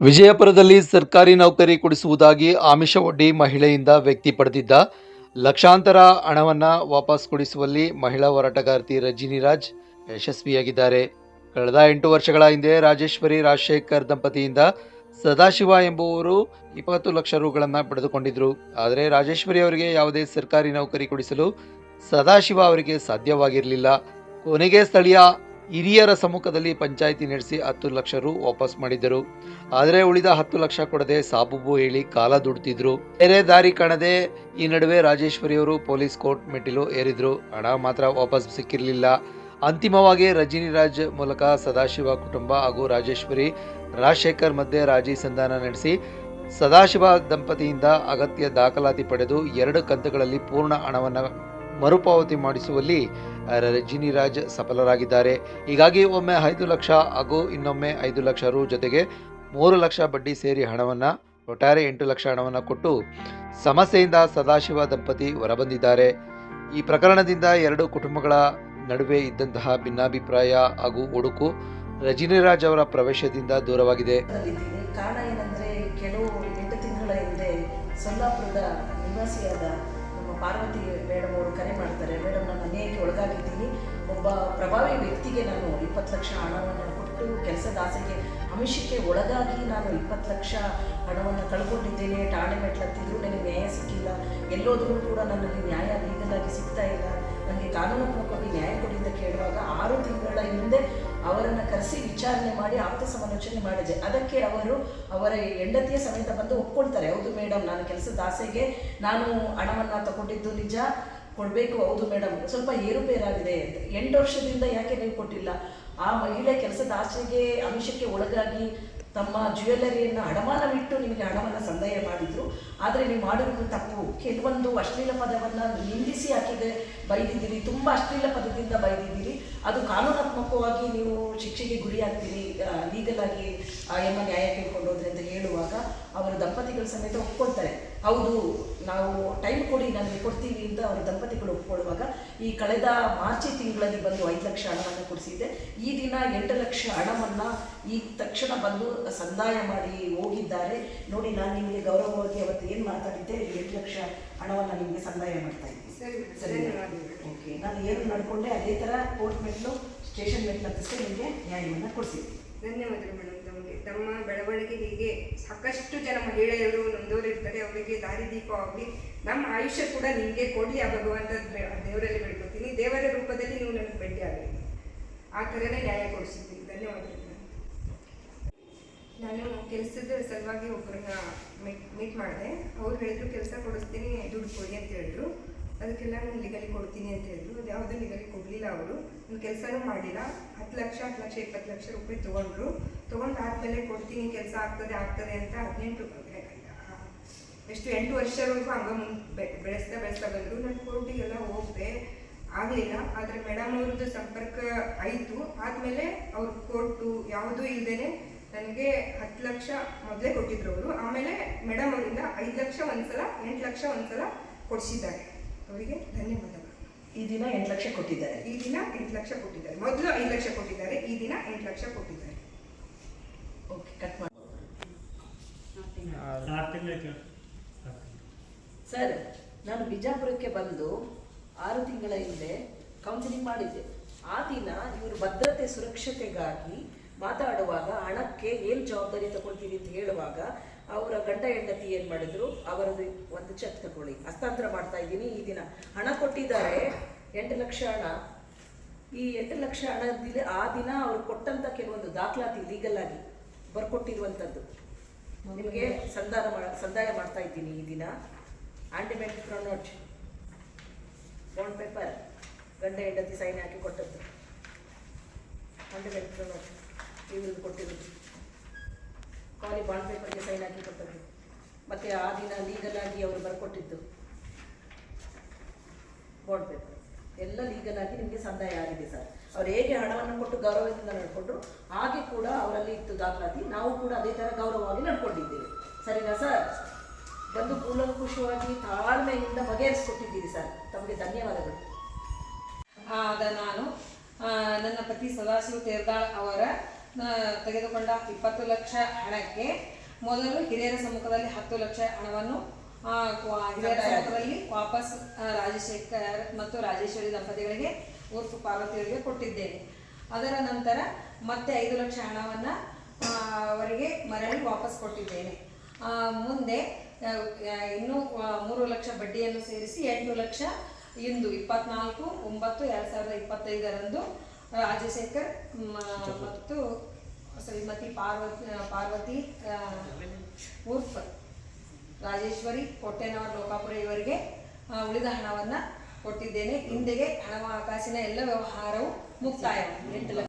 ವಿಜಯಪುರದಲ್ಲಿ ಸರ್ಕಾರಿ ನೌಕರಿ ಕೊಡಿಸುವುದಾಗಿ ಆಮಿಷ ಒಡ್ಡಿ ಮಹಿಳೆಯಿಂದ ವ್ಯಕ್ತಿ ಪಡೆದಿದ್ದ ಲಕ್ಷಾಂತರ ಹಣವನ್ನು ವಾಪಸ್ ಕೊಡಿಸುವಲ್ಲಿ ಮಹಿಳಾ ಹೋರಾಟಗಾರ್ತಿ ರಜಿನಿರಾಜ್ ಯಶಸ್ವಿಯಾಗಿದ್ದಾರೆ. ಕಳೆದ ಎಂಟು ವರ್ಷಗಳ ಹಿಂದೆ ರಾಜೇಶ್ವರಿ ರಾಜಶೇಖರ್ ದಂಪತಿಯಿಂದ ಸದಾಶಿವ ಎಂಬುವರು ಇಪ್ಪತ್ತು ಲಕ್ಷ ರುಗಳನ್ನು ಪಡೆದುಕೊಂಡಿದ್ದರು ಆದರೆ ರಾಜೇಶ್ವರಿ ಅವರಿಗೆ ಯಾವುದೇ ಸರ್ಕಾರಿ ನೌಕರಿ ಕೊಡಿಸಲು ಸದಾಶಿವ ಅವರಿಗೆ ಸಾಧ್ಯವಾಗಿರಲಿಲ್ಲ. ಕೊನೆಗೆ ಸ್ಥಳೀಯ ಹಿರಿಯರ ಸಮ್ಮುಖದಲ್ಲಿ ಪಂಚಾಯಿತಿ ನಡೆಸಿ ಹತ್ತು ಲಕ್ಷ ರು ವಾಪಸ್ ಮಾಡಿದ್ದರು. ಆದರೆ ಉಳಿದ ಹತ್ತು ಲಕ್ಷ ಕೊಡದೆ ಸಾಬೂಬು ಹೇಳಿ ಕಾಲ ದುಡ್ತಿದ್ರು. ಬೇರೆ ದಾರಿ ಕಾಣದೆ ಈ ನಡುವೆ ರಾಜೇಶ್ವರಿಯವರು ಪೊಲೀಸ್ ಕೋರ್ಟ್ ಮೆಟ್ಟಿಲು ಏರಿದ್ರು. ಹಣ ಮಾತ್ರ ವಾಪಸ್ ಸಿಕ್ಕಿರಲಿಲ್ಲ. ಅಂತಿಮವಾಗಿ ರಜನಿರಾಜ್ ಮೂಲಕ ಸದಾಶಿವ ಕುಟುಂಬ ಹಾಗೂ ರಾಜೇಶ್ವರಿ, ರಾಜಶೇಖರ್ ಮಧ್ಯೆ ರಾಜಿ ಸಂಧಾನ ನಡೆಸಿ ಸದಾಶಿವ ದಂಪತಿಯಿಂದ ಅಗತ್ಯ ದಾಖಲಾತಿ ಪಡೆದು ಎರಡು ಕಂತುಗಳಲ್ಲಿ ಪೂರ್ಣ ಹಣವನ್ನು ಮರುಪಾವತಿ ಮಾಡಿಸುವಲ್ಲಿ ರಜನಿರಾಜ್ ಸಫಲರಾಗಿದ್ದಾರೆ. ಹೀಗಾಗಿ ಒಮ್ಮೆ ಐದು ಲಕ್ಷ ಹಾಗೂ ಇನ್ನೊಮ್ಮೆ ಐದು ಲಕ್ಷ ರು ಜೊತೆಗೆ ಮೂರು ಲಕ್ಷ ಬಡ್ಡಿ ಸೇರಿ ಹಣವನ್ನು, ಒಟ್ಟಾರೆ ಎಂಟು ಲಕ್ಷ ಹಣವನ್ನು ಕೊಟ್ಟು ಸಮಸ್ಯೆಯಿಂದ ಸದಾಶಿವ ದಂಪತಿ ಹೊರಬಂದಿದ್ದಾರೆ. ಈ ಪ್ರಕರಣದಿಂದ ಎರಡು ಕುಟುಂಬಗಳ ನಡುವೆ ಇದ್ದಂತಹ ಭಿನ್ನಾಭಿಪ್ರಾಯ ಹಾಗೂ ಒಡುಕು ರಜನಿರಾಜ್ ಅವರ ಪ್ರವೇಶದಿಂದ ದೂರವಾಗಿದೆ. ಕಾರಣ ಏನಂದ್ರೆ, ಕೆಲವು ಎಂಟು ತಿಂಗಳ ಹಿಂದೆ ಸೊಲ್ಲಾಪುರದ ನಿವಾಸಿಯಾದ ಪಾರ್ವತಿ ಮೇಡಮ್ ಅವರು ಕರೆ ಮಾಡ್ತಾರೆ. ಮೇಡಮ್, ನಾನು ಅನ್ಯಾಯಕ್ಕೆ ಒಳಗಾಗಿದ್ದೀನಿ. ಒಬ್ಬ ಪ್ರಭಾವಿ ವ್ಯಕ್ತಿಗೆ ನಾನು ಇಪ್ಪತ್ತು ಲಕ್ಷ ಹಣವನ್ನು ಕೊಟ್ಟು ಕೆಲಸದ ಆಸೆಗೆ ಆಮಿಷಕ್ಕೆ ಒಳಗಾಗಿ ನಾನು ಇಪ್ಪತ್ತು ಲಕ್ಷ ಹಣವನ್ನು ಕಳ್ಕೊಂಡಿದ್ದೇನೆ. ಠಾಣೆ ಮೆಟ್ಲತ್ತಿದ್ರು ನನಗೆ ನ್ಯಾಯ ಸಿಕ್ಕಿಲ್ಲ. ಎಲ್ಲೋದ್ರೂ ಕೂಡ ನನ್ನಲ್ಲಿ ನ್ಯಾಯ ಲೀಗಲಾಗಿ ಸಿಗ್ತಾ ಇಲ್ಲ. ನನಗೆ ಕಾನೂನಾತ್ಮಕವಾಗಿ ನ್ಯಾಯ ಕೊಡಿ ಅಂತ ಕೇಳುವಾಗ ಆರು ತಿಂಗಳ ಹಿಂದೆ ಅವರನ್ನು ಕರೆಸಿ ವಿಚಾರಣೆ ಮಾಡಿ ಆಪ್ತ ಸಮಾಲೋಚನೆ ಮಾಡಿದೆ. ಅದಕ್ಕೆ ಅವರು ಅವರ ಹೆಂಡತಿಯ ಸಮೇತ ಬಂದು ಒಪ್ಕೊಳ್ತಾರೆ. ಹೌದು ಮೇಡಮ್ ನಾನು ಕೆಲಸದ ಆಸೆಗೆ ನಾನು ಹಣವನ್ನು ತಗೊಂಡಿದ್ದು ನಿಜ, ಕೊಡಬೇಕು, ಹೌದು ಮೇಡಮ್ ಸ್ವಲ್ಪ ಏರುಪೇರಾಗಿದೆ. ಎಂಟು ವರ್ಷದಿಂದ ಯಾಕೆ ನೀವು ಕೊಟ್ಟಿಲ್ಲ? ಆ ಮಹಿಳೆ ಕೆಲಸದ ಆಸೆಗೆ ಅಂಶಕ್ಕೆ ಒಳಗಾಗಿ ತಮ್ಮ ಜ್ಯುವೆಲ್ಲರಿಯನ್ನು ಅಡಮಾನವಿಟ್ಟು ನಿಮಗೆ ಹಣವನ್ನು ಸಂದಾಯ ಮಾಡಿದ್ರು. ಆದರೆ ನೀವು ಮಾಡಿರುವುದು ತಪ್ಪು. ಕೆಲವೊಂದು ಅಶ್ಲೀಲ ಪದವನ್ನು ನಿಂದಿಸಿ ಹಾಕಿದೆ ಬೈದಿದ್ದೀರಿ. ತುಂಬ ಅಶ್ಲೀಲ ಪದದಿಂದ ಬೈದಿದ್ದೀರಿ. ಅದು ಕಾನೂನಾತ್ಮಕವಾಗಿ ನೀವು ಶಿಕ್ಷೆಗೆ ಗುರಿಯಾಗ್ತೀರಿ. ಲೀಗಲ್ ಆಗಿ ಎಮ್ಮ ನ್ಯಾಯ ಕೇಳ್ಕೊಂಡು ಹೋದ್ರಿ ಅಂತ ಹೇಳುವಾಗ ಅವರ ದಂಪತಿಗಳ ಸಮೇತ ಒಪ್ಕೊಳ್ತಾರೆ. ಹೌದು ನಾವು ಟೈಮ್ ಕೊಡಿ ನನಗೆ ಕೊಡ್ತೀವಿ ಅಂತ ಅವರ ದಂಪತಿಗಳು ಒಪ್ಕೊಳ್ಳುವಾಗ ಈ ಕಳೆದ ಮಾರ್ಚ್ ತಿಂಗಳಲ್ಲಿ ಬಂದು ಐದು ಲಕ್ಷ ಹಣವನ್ನು ಕೊಡಿಸಿದ್ದೆ ಈ ದಿನ ಎಂಟು ಲಕ್ಷ ಹಣವನ್ನು ಈ ತಕ್ಷಣ ಬಂದು ಸಂದಾಯ ಮಾಡಿ ಹೋಗಿದ್ದಾರೆ. ನೋಡಿ ನಾನು ನಿಮಗೆ ಗೌರವವಾಗಿ ಅವತ್ತು ಏನು ಮಾತಾಡಿದ್ದೆ? ಎಂಟು ಲಕ್ಷ ಹಣವನ್ನು ನಿಮಗೆ ಸಂದಾಯ ಮಾಡ್ತಾ ಇದ್ದೀನಿ. ಸರಿ ಸರಿ. ಓಕೆ ನಾನು ಏನು ನಡ್ಕೊಂಡೆ ಅದೇ ಥರ ಕೋರ್ಟ್ ಮೆಟ್ಲು ಸ್ಟೇಷನ್ ಮೆಟ್ಲು ಹತ್ತಿಸಿ ನಿಮಗೆ ನ್ಯಾಯವನ್ನು ಕೊಡಿಸಿದ್ದೀನಿ. ಧನ್ಯವಾದಗಳು ಮೇಡಮ್. ತಮಗೆ ತಮ್ಮ ಬೆಳವಣಿಗೆ ಹೀಗೆ ಸಾಕಷ್ಟು ಜನ ಮಹಿಳೆಯರು ನೊಂದೋರಿರ್ತಾರೆ ಅವರಿಗೆ ದಾರಿದೀಪವಾಗಿ ನಮ್ಮ ಆಯುಷ್ಯ ಕೂಡ ನಿಮಗೆ ಕೊಡಲಿ ಆ ಭಗವಂತ ದೇವರಲ್ಲಿ ಬೇಡ್ಕೊತೀನಿ. ದೇವರ ರೂಪದಲ್ಲಿ ನೀವು ನನಗೆ ಭೇಟಿ ಆಗಲಿ. ಆ ಥರನೇ ನ್ಯಾಯ ಕೊಡಿಸಿದ್ದೀನಿ. ಧನ್ಯವಾದಗಳು. ನಾನು ಕೆಲಸದ ಸಲುವಾಗಿ ಒಬ್ಬರನ್ನ ಮೀಟ್ ಮೀಟ್ ಮಾಡಿದೆ. ಅವ್ರು ಹೇಳಿದ್ರು, ಕೆಲಸ ಕೊಡಿಸ್ತೀನಿ, ದುಡ್ಡು ಕೊಡಿ ಅಂತ ಹೇಳಿದ್ರು. ಅದಕ್ಕೆಲ್ಲ ನಾನು ಲೀಗಲಿ ಕೊಡ್ತೀನಿ ಅಂತ ಹೇಳಿದ್ರು. ಅದು ಯಾವುದೂ ಲೀಗಲಿ ಕೊಡಲಿಲ್ಲ ಅವರು. ನಾನು ಕೆಲಸನೂ ಮಾಡಿಲ್ಲ. ಹತ್ತು ಲಕ್ಷ ಹತ್ತು ಲಕ್ಷ, ಇಪ್ಪತ್ತು ಲಕ್ಷ ರೂಪಾಯಿ ತೊಗೊಂಡ್ರು. ತೊಗೊಂಡಾದ್ಮೇಲೆ ಕೊಡ್ತೀನಿ, ಕೆಲಸ ಆಗ್ತದೆ ಆಗ್ತದೆ ಅಂತ ಹದಿನೆಂಟು ಎಷ್ಟು ಎಂಟು ವರ್ಷವರೆಗೂ ಹಂಗ ಮುಂದೆ ಬೆಳೆಸ್ತಾ ಬೆಳೆಸ್ತಾ ಬಂದರು. ನಾನು ಕೋರ್ಟಿಗೆಲ್ಲ ಹೋಗ್ದೆ ಆಗಲಿಲ್ಲ. ಆದರೆ ಮೇಡಮ್ ಅವ್ರದ್ದು ಸಂಪರ್ಕ ಆಯಿತು. ಆದಮೇಲೆ ಅವ್ರು ಕೋರ್ಟು ಯಾವುದೂ ಇಲ್ಲದೇ ನನಗೆ ಹತ್ತು ಲಕ್ಷ ಮೊದಲೇ ಕೊಟ್ಟಿದ್ರು ಅವರು. ಆಮೇಲೆ ಮೇಡಮ್ ಅವರಿಂದ ಐದು ಲಕ್ಷ ಒಂದ್ಸಲ, ಎಂಟು ಲಕ್ಷ ಒಂದ್ಸಲ ಕೊಡಿಸಿದ್ದಾರೆ. ಅವರಿಗೆ ಧನ್ಯವಾದಗಳು. ಈ ದಿನ ಎಂಟು ಲಕ್ಷ ಕೊಟ್ಟಿದ್ದಾರೆ. ಈ ದಿನ ಎಂಟು ಲಕ್ಷ ಕೊಟ್ಟಿದ್ದಾರೆ. ಮೊದಲು ಐದು ಲಕ್ಷ ಕೊಟ್ಟಿದ್ದಾರೆ ಈ ದಿನ ಎಂಟು ಲಕ್ಷ ಕೊಟ್ಟಿದ್ದಾರೆ. ಓಕೆ ಕಟ್ ಮಾಡಿ. ಸರ್ ನಾನು ಬಿಜಾಪುರಕ್ಕೆ ಬಂದು ಆರು ತಿಂಗಳ ಹಿಂದೆ ಕೌನ್ಸಿಲಿಂಗ್ ಮಾಡಿದ್ದೆ. ಆ ದಿನ ಇವರು ಭದ್ರತೆ ಸುರಕ್ಷತೆಗಾಗಿ ಮಾತಾಡುವಾಗ ಹಣಕ್ಕೆ ಏನು ಜವಾಬ್ದಾರಿ ತಗೊಳ್ತೀರಿ ಅಂತ ಹೇಳುವಾಗ ಅವರ ಗಂಡ ಹೆಂಡತಿ ಏನು ಮಾಡಿದ್ರು? ಅವರದ್ದು ಒಂದು ಚೆಕ್ ತಗೊಳ್ಳಿ. ಹಸ್ತಾಂತರ ಮಾಡ್ತಾ ಇದ್ದೀನಿ ಈ ದಿನ. ಹಣ ಕೊಟ್ಟಿದ್ದಾರೆ. ಎಂಟು ಲಕ್ಷ ಹಣ. ಈ ಎಂಟು ಲಕ್ಷ ಹಣದಲ್ಲಿ ಆ ದಿನ ಅವರು ಕೊಟ್ಟಂತ ಕೆಲವೊಂದು ದಾಖಲಾತಿ ಲೀಗಲ್ ಆಗಿ ಬರ್ಕೊಟ್ಟಿರುವಂಥದ್ದು ನಿಮಗೆ ಸಂಧಾನ ಸಂದಾಯ ಮಾಡ್ತಾ ಇದ್ದೀನಿ ಈ ದಿನ. ಆಂಟಿಮೆಂಟ್ ಕ್ರೋನೋಟ್ ಬಾಂಡ್ ಪೇಪರ್ ಗಂಡ ಹೆಂಡತಿ ಸೈನ್ ಹಾಕಿ ಕೊಟ್ಟದ್ದು. ಆಂಟಿಮೆಂಟ್ ಕ್ರೋನೋಟ್ ಇವ್ರದ್ದು ಕೊಟ್ಟಿರೋದು. ಕಾಲಿ ಬಾಂಡ್ ಪೇಪರ್ಗೆ ಸೈನ್ ಹಾಕಿ ಕೊಟ್ಟದ್ದು. ಮತ್ತು ಆ ದಿನ ಲೀಗಲ್ ಆಗಿ ಅವರು ಬರ್ಕೊಟ್ಟಿದ್ದು. ಬಾಂಡ್ ಪೇಪರ್ ಎಲ್ಲ ಲೀಗಲ್ ಆಗಿ ನಿಮಗೆ ಸಂದಾಯ ಆಗಿದೆ ಸರ್. ಅವ್ರು ಹೇಗೆ ಹಣವನ್ನು ಕೊಟ್ಟು ಗೌರವದಿಂದ ನಡ್ಕೊಂಡ್ರು, ಹಾಗೆ ಕೂಡ ಅವರಲ್ಲಿ ಇತ್ತು ದಾಖಲಾತಿ. ನಾವು ಕೂಡ ಅದೇ ಥರ ಗೌರವವಾಗಿ ನಡ್ಕೊಂಡಿದ್ದೇವೆ. ಸರಿನಾ ಸರ್? ಬಂದು ಕೂಲಂಕುಷವಾಗಿ ತಾಳ್ಮೆಯಿಂದ ಬಗೆಹರಿಸಿಕೊಟ್ಟಿದ್ದೀರಿ ಸರ್. ತಮಗೆ ಧನ್ಯವಾದಗಳು. ಆದ ನಾನು ನನ್ನ ಪತಿ ಸದಾಶಿವ ತೇರ್ದಾಳ್ ಅವರ ತೆಗೆದುಕೊಂಡ ಇಪ್ಪತ್ತು ಲಕ್ಷ ಹಣಕ್ಕೆ ಮೊದಲು ಹಿರಿಯರ ಸಮ್ಮುಖದಲ್ಲಿ ಹತ್ತು ಲಕ್ಷ ಹಣವನ್ನು ಹಿರಿಯರ ಸಮ್ಮುಖದಲ್ಲಿ ವಾಪಸ್ ರಾಜಶೇಖರ್ ಮತ್ತು ರಾಜೇಶ್ವರಿ ದಂಪತಿಗಳಿಗೆ ಉರ್ಫು ಪಾರ್ವತಿಯವರಿಗೆ ಕೊಟ್ಟಿದ್ದೇನೆ. ಅದರ ನಂತರ ಮತ್ತೆ ಐದು ಲಕ್ಷ ಹಣವನ್ನು ಅವರಿಗೆ ಮರಳಿ ವಾಪಸ್ ಕೊಟ್ಟಿದ್ದೇನೆ. ಆ, ಮುಂದೆ ಇನ್ನೂ ಮೂರು ಲಕ್ಷ ಬಡ್ಡಿಯನ್ನು ಸೇರಿಸಿ ಎಂಟು ಲಕ್ಷ ಇಂದು ಇಪ್ಪತ್ನಾಲ್ಕು ಒಂಬತ್ತು ಎರಡು ಸಾವಿರದ ಇಪ್ಪತ್ತೈದರಂದು ರಾಜಶೇಖರ್ ಮತ್ತು ಶ್ರೀಮತಿ ಪಾರ್ವತಿ ಪಾರ್ವತಿ ಉರ್ಫ್ ರಾಜೇಶ್ವರಿ ಕೊಟ್ಟೆನವರ್ ಲೋಕಾಪುರ ಇವರಿಗೆ ಉಳಿದ ಹಣವನ್ನು ಕೊಟ್ಟಿದ್ದೇನೆ. ಇಂದಿಗೆ ಹಣಕಾಸಿನ ಎಲ್ಲ ವ್ಯವಹಾರವು ಮುಕ್ತಾಯ ಎಂಟು ಲಕ್ಷ.